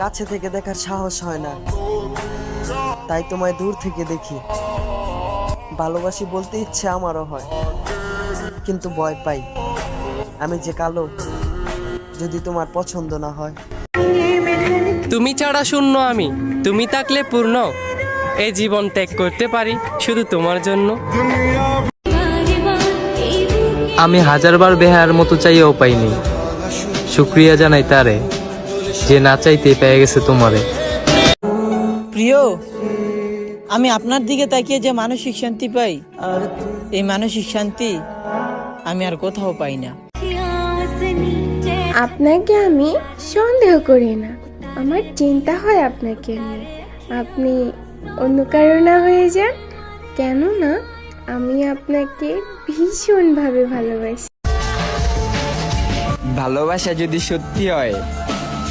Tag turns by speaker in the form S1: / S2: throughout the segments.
S1: কাছে থেকে দেখার সাহস হয় না। তাই তোমায় দূর থেকে দেখি। ভালোবাসি বলতে ইচ্ছে আমারও হয় কিন্তু ভয় পাই। আমি যে কালো যদি তোমার পছন্দ না হয়।
S2: তুমি ছাড়া শূন্য আমি তুমি থাকলে পূর্ণ। এই জীবন ত্যাগ করতে পারি শুধু তোমার জন্য।
S3: আমি হাজারবার বেহার মতো চাইয়াও পাইনি। শুক্রিয়া জানাই তারে। যে না চাইতে পেয়ে গেছে তোমারে।
S4: প্রিয় আমি আপনার দিকে তাকিয়ে যে মানসিক শান্তি পাই আর এই মানসিক শান্তি আমি আর কোথাও পাই না।
S5: আপনাকে আমি সন্দেহ করি না। আমার চিন্তা হয় আপনাকে নিয়ে। আপনি অন্য কারও না হয়ে যান কেননা আমি আপনাকে ভীষণভাবে ভালোবাসি।
S6: ভালোবাসা যদি সত্যি হয়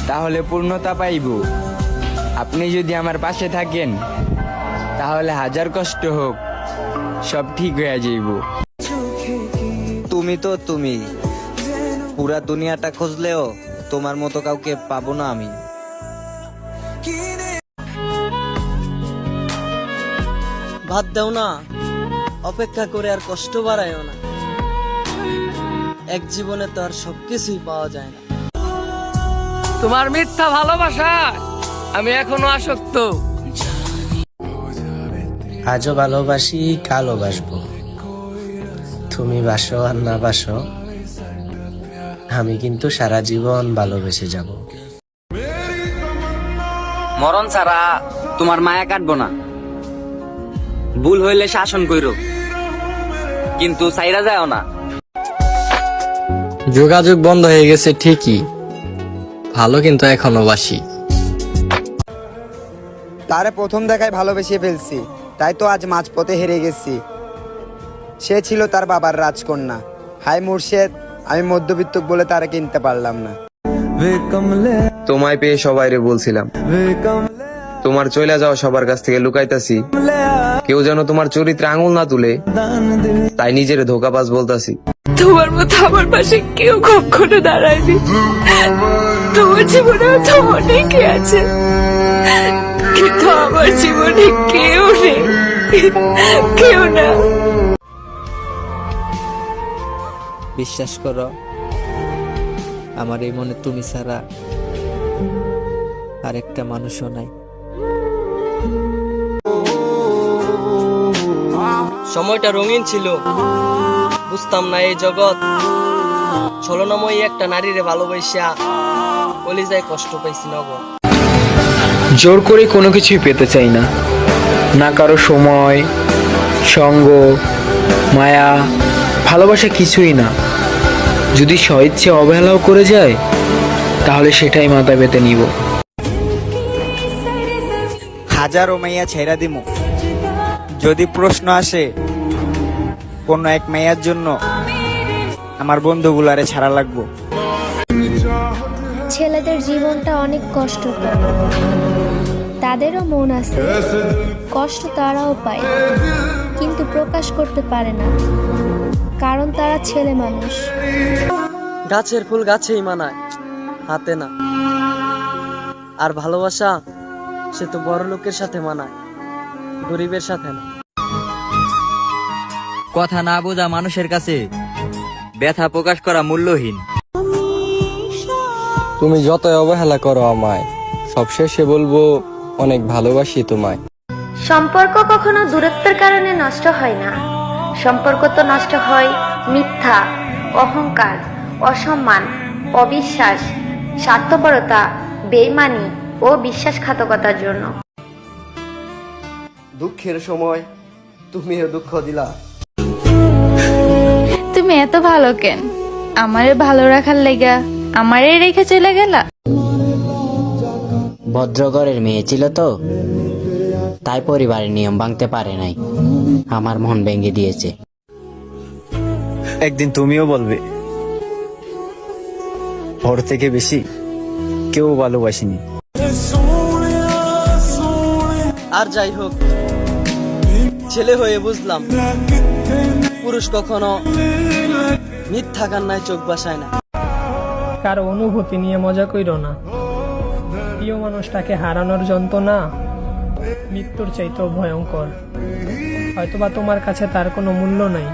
S6: তাহলে পূর্ণতা পাইব। আপনি যদি আমার পাশে থাকেন, তাহলে হাজার কষ্ট হোক, সব ঠিক হয়ে যাইব।
S7: তুমি তো তুমি। পুরা দুনিয়াটা খুঁজলেও তোমার মতো কাউকে পাবো না আমি।
S1: ভাত দাও না, অপেক্ষা করে আর কষ্ট বাড়ায়ও না। এক জীবনে তো আর সবকিছুই পাওয়া যায় না।
S2: তোমার মিথ্যা ভালোবাসা আমি এখনও আসক্ত।
S8: আজও ভালোবাসি কালও বাসবো। তুমি বাসো আর না বাসো আমি কিন্তু সারা জীবন ভালোবেসে যাব।
S6: মরণ ছাড়া তোমার মায়া কাটবো না। ভুল হইলে শাসন কইরো কিন্তু সাইরা যাও না।
S3: যোগাযোগ বন্ধ হয়ে গেছে ঠিকই। ভালো কিন্তু এখনও বাসি।
S9: তারে প্রথম দেখায় ভালোবেসে ফেলছি তাই তো আজ মাঝপথে হেরে গেছি। সে ছিল তার বাবার রাজকন্যা। হাই মুর্শেদ আমি মধ্যবিত্ত বলে তারে কিনতে পারলাম না।
S3: তোমায় পেয়ে সবাইরে বলছিলাম। তোমার চলে যাওয়া সবার কাছ থেকে লুকাইতাছি। কেউ যেন তোমার চরিত্রে আঙুল না তুলে তাই নিজের ধোকাবাজ বলতাছি।
S5: তোমার মতো আমার পাশে কেউ কখনো দাঁড়ায়নি। তোমার জীবনে তো অনেকে আছে কিন্তু আমার জীবনে কেউ নেই কেউ না।
S8: বিশ্বাস করো আমার এই মনে তুমি ছাড়া আরেকটা মানুষও নাই।
S1: সময়টা রঙিন ছিল। বুঝতাম না এই জগৎ। ছলনাময়ী একটা নারীরে ভালোবাসা কলিজায় কষ্ট পাইছি নগর
S6: জোর করে কোনো কিছুই পেতে চাই না। না কারও সময় সঙ্গ মায়া ভালোবাসা কিছুই না। যদি স্বইচ্ছে অবহেলাও করে যায় তাহলে সেটাই মাথা পেতে নিব।
S9: হাজারো মাইয়া ছেড়া দিমু। যদি প্রশ্ন আসে কোন এক মেয়ের জন্য আমার বন্ধুগুলারে ছাড়া লাগবো।
S5: ছেলেদের জীবনটা অনেক কষ্টকর। তাদেরও মন আছে কষ্ট তারাও পায় কিন্তু প্রকাশ করতে পারে না কারণ তারা ছেলে মানুষ।
S1: গাছের ফুল গাছেই মানায় হাতে না। আর ভালোবাসা সে তো বড় লোকের সাথে মানায় গরিবের সাথে না।
S7: কথা না বোঝা মানুষের কাছে ব্যথা প্রকাশ করা মূল্যহীন।
S3: তুমি যতই অবহেলা করো আমায় সবশেষে বলব অনেক ভালোবাসি তোমায়।
S5: সম্পর্ক কখনো দূরত্বের কারণে নষ্ট হয় না। সম্পর্ক তো নষ্ট হয় মিথ্যা অহংকার অসম্মান অবিশ্বাস স্বার্থপরতা বেইমানি ও বিশ্বাসঘাতকতার জন্য।
S9: দুঃখের সময় তুমিও দুঃখ দিলা।
S5: তুমি এত ভালো কেন? আমারে ভালো রাখার লেগা আমারে রেখে চলে গেলা?
S8: ভদ্রগড়ের মেয়ে ছিল তো তাই পরিবারের নিয়ম ভাঙতে পারে নাই। আমার মন ভেঙে দিয়েছে।
S9: একদিন তুমিও বলবে ওর থেকে বেশি কেউ ভালোবাসিনি।
S1: আর যাই হোক ছেলে হয়ে বুঝলাম পুরুষ কখনো মিথ্যা কান্নায় চোখ বাসায় না।
S2: কারও অনুভূতি নিয়ে মজা কইরো না?
S10: প্রিয় মানুষটাকে হারানোর যন্ত্রণা মৃত্যুর চাইতেও ভয়ঙ্কর। হয়তোবা তোমার কাছে তার কোনো মূল্য নাই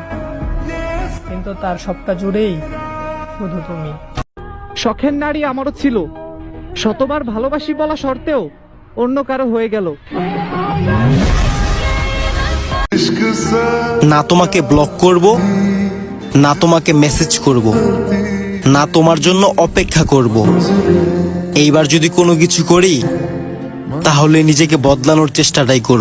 S10: কিন্তু তার সবটা জুড়েই শুধু তুমি।
S11: শখের নারী আমারও ছিল। শতবার ভালোবাসি বলা সত্ত্বেও অন্য কারও হয়ে গেল।
S12: না তোমাকে ব্লক করব। না তোমাকে মেসেজ করব, না তোমার জন্য অপেক্ষা করব। এইবার যদি কোনো কিছু করি, তাহলে নিজেকে বদলানোর চেষ্টাটাই করব।